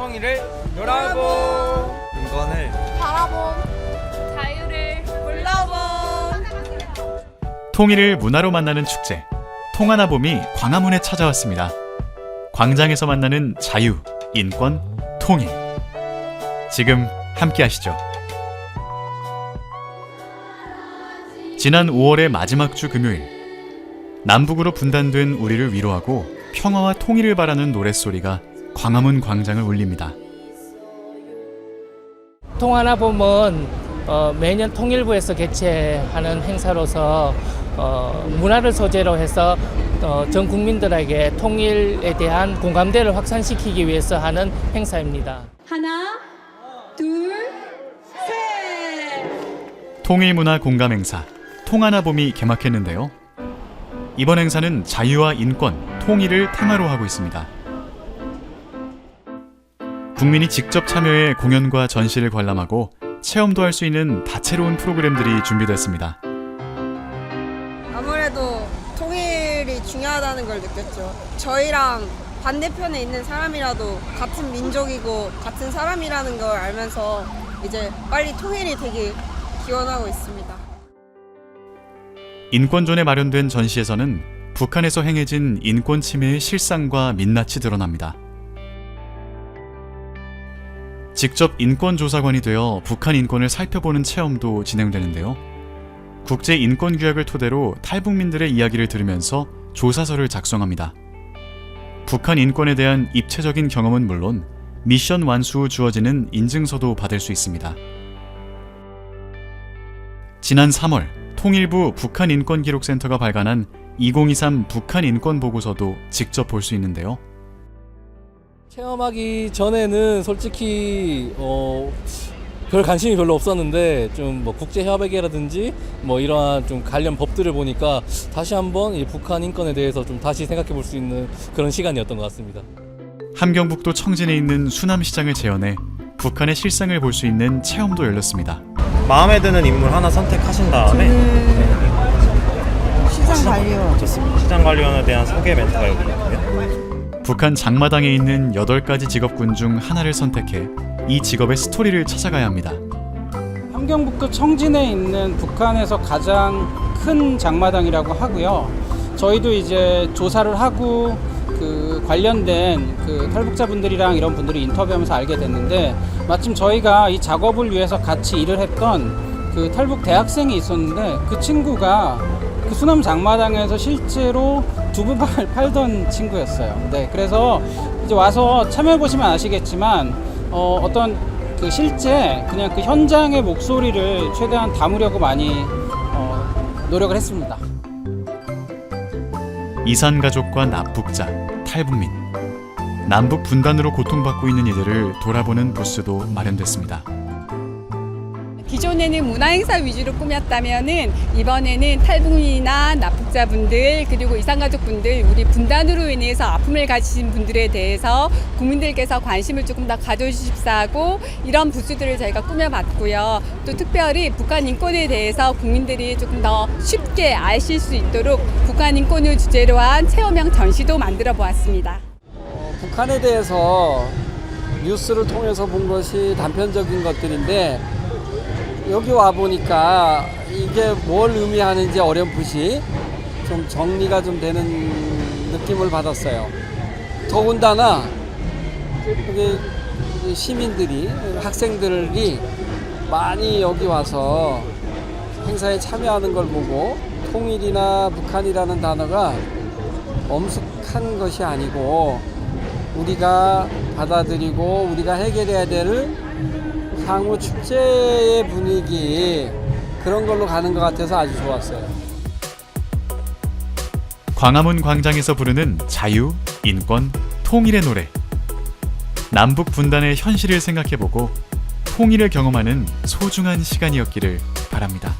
통일을 놀아보 인권을 바라봄 자유를 불러봄 통일을 문화로 만나는 축제 통하나봄이 광화문에 찾아왔습니다. 광장에서 만나는 자유, 인권, 통일. 지금 함께 하시죠. 지난 5월의 마지막 주 금요일 남북으로 분단된 우리를 위로하고 평화와 통일을 바라는 노랫소리가 광화문 광장을 울립니다. 통하나 보면 어, 매년 통일부에서 개최하는 행사로서 어, 문화를 소재로 해서 어, 전 국민들에게 통일에 대한 공감대를 확산시키기 위해서 하는 행사입니다. 하나 둘 셋 통일문화 공감 행사 통하나봄이 개막했는데요. 이번 행사는 자유와 인권, 통일을 테마로 하고 있습니다. 국민이 직접 참여해 공연과 전시를 관람하고 체험도 할 수 있는 다채로운 프로그램들이 준비됐습니다. 아무래도 통일이 중요하다는 걸 느꼈죠. 저희랑 반대편에 있는 사람이라도 같은 민족이고 같은 사람이라는 걸 알면서 이제 빨리 통일이 되길 기원하고 있습니다. 인권존에 마련된 전시에서는 북한에서 행해진 인권 침해의 실상과 민낯이 드러납니다. 직접 인권조사관이 되어 북한 인권을 살펴보는 체험도 진행되는데요. 국제 인권 규약을 토대로 탈북민들의 이야기를 들으면서 조사서를 작성합니다. 북한 인권에 대한 입체적인 경험은 물론 미션 완수 후 주어지는 인증서도 받을 수 있습니다. 지난 3월 통일부 북한 인권기록센터가 발간한 2023 북한 인권 보고서도 직접 볼 수 있는데요. 체험하기 전에는 솔직히 어, 별 관심이 별로 없었는데 좀 뭐 국제 협약이라든지 뭐 이러한 좀 관련 법들을 보니까 다시 한번 이 북한 인권에 대해서 좀 다시 생각해 볼 수 있는 그런 시간이었던 것 같습니다. 함경북도 청진에 있는 수남시장을 재현해 북한의 실상을 볼 수 있는 체험도 열렸습니다. 마음에 드는 인물 하나 선택하신 다음에 시장 관리원. 좋습니다. 시장 관리원에 대한 소개 멘트가 여기 있고요. 북한 장마당에 있는 8가지 직업군 중 하나를 선택해 이 직업의 스토리를 찾아가야 합니다. 함경북도 청진에 있는 북한에서 가장 큰 장마당이라고 하고요. 저희도 이제 조사를 하고 그 관련된 그 탈북자분들이랑 이런 분들이 인터뷰하면서 알게 됐는데 마침 저희가 이 작업을 위해서 같이 일을 했던 그 탈북 대학생이 있었는데 그 친구가 그 수남 장마당에서 실제로 두부발 팔던 친구였어요. 네, 그래서 이제 와서 참여해 보시면 아시겠지만 어, 어떤 그 실제 그냥 그 현장의 목소리를 최대한 담으려고 많이 어, 노력을 했습니다. 이산 가족과 납북자, 탈북민, 남북 분단으로 고통받고 있는 이들을 돌아보는 부스도 마련됐습니다. 기존에는 문화행사 위주로 꾸몄다면은 이번에는 탈북민이나 납북자분들 그리고 이산가족분들 우리 분단으로 인해서 아픔을 가지신 분들에 대해서 국민들께서 관심을 조금 더 가져주십사 하고 이런 부스들을 저희가 꾸며봤고요. 또 특별히 북한 인권에 대해서 국민들이 조금 더 쉽게 아실 수 있도록 북한 인권을 주제로 한 체험형 전시도 만들어 보았습니다. 북한에 대해서 뉴스를 통해서 본 것이 단편적인 것들인데 여기 와 보니까 이게 뭘 의미하는지 어렴풋이 좀 정리가 좀 되는 느낌을 받았어요. 더군다나 여기 시민들이 학생들이 많이 여기 와서 행사에 참여하는 걸 보고 통일이나 북한이라는 단어가 엄숙한 것이 아니고 우리가 받아들이고 우리가 해결해야 될 향후 축제의 분위기 그런 걸로 가는 것 같아서 아주 좋았어요. 광화문 광장에서 부르는 자유, 인권, 통일의 노래. 남북 분단의 현실을 생각해보고 통일을 경험하는 소중한 시간이었기를 바랍니다.